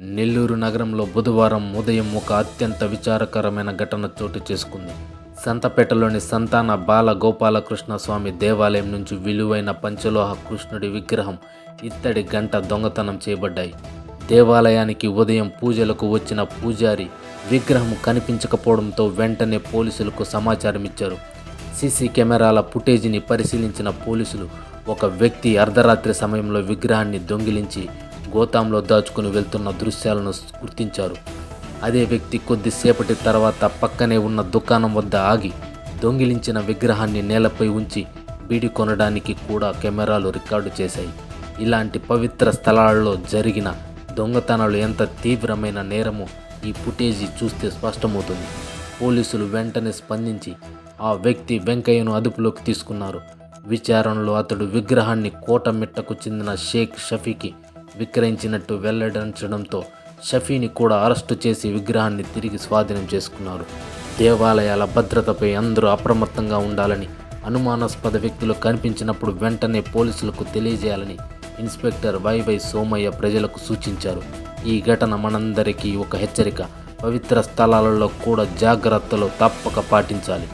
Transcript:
నెల్లూరు నగరంలో బుధవారం ఉదయం ఒక అత్యంత విచారకరమైన ఘటన చోటు చేసుకుంది. సంతపేటలోని సంతాన బాల గోపాలకృష్ణ స్వామి దేవాలయం నుంచి విలువైన పంచలోహ కృష్ణుడి విగ్రహం ఇత్తడి గంట దొంగతనం చేయబడ్డాయి. దేవాలయానికి ఉదయం పూజలకు వచ్చిన పూజారి విగ్రహం కనిపించకపోవడంతో వెంటనే పోలీసులకు సమాచారం ఇచ్చారు. సీసీ కెమెరాల ఫుటేజీని పరిశీలించిన పోలీసులు ఒక వ్యక్తి అర్ధరాత్రి సమయంలో విగ్రహాన్ని దొంగిలించి గోతాంలో దాచుకుని వెళ్తున్న దృశ్యాలను గుర్తించారు. అదే వ్యక్తి కొద్దిసేపటి తర్వాత పక్కనే ఉన్న దుకాణం వద్ద ఆగి దొంగిలించిన విగ్రహాన్ని నేలపై ఉంచి బీడి కొనడానికి కూడా కెమెరాలు రికార్డు చేశాయి. ఇలాంటి పవిత్ర స్థలాల్లో జరిగిన దొంగతనాలు ఎంత తీవ్రమైన నేరమో ఈ ఫుటేజీ చూస్తే స్పష్టమవుతుంది. పోలీసులు వెంటనే స్పందించి ఆ వ్యక్తి వెంకయ్యను అదుపులోకి తీసుకున్నారు. విచారణలో అతడు విగ్రహాన్ని కోటమిట్టకు చెందిన షేక్ షఫీకి విక్రయించినట్టు వెల్లడించడంతో షఫీని కూడా అరెస్టు చేసి విగ్రహాన్ని తిరిగి స్వాధీనం చేసుకున్నారు. దేవాలయాల భద్రతపై అందరూ అప్రమత్తంగా ఉండాలని అనుమానాస్పద వ్యక్తులు కనిపించినప్పుడు వెంటనే పోలీసులకు తెలియజేయాలని ఇన్స్పెక్టర్ వైవై సోమయ్య ప్రజలకు సూచించారు. ఈ ఘటన మనందరికీ ఒక హెచ్చరిక. పవిత్ర స్థలాలలో కూడా జాగ్రత్తలు తప్పక పాటించాలి.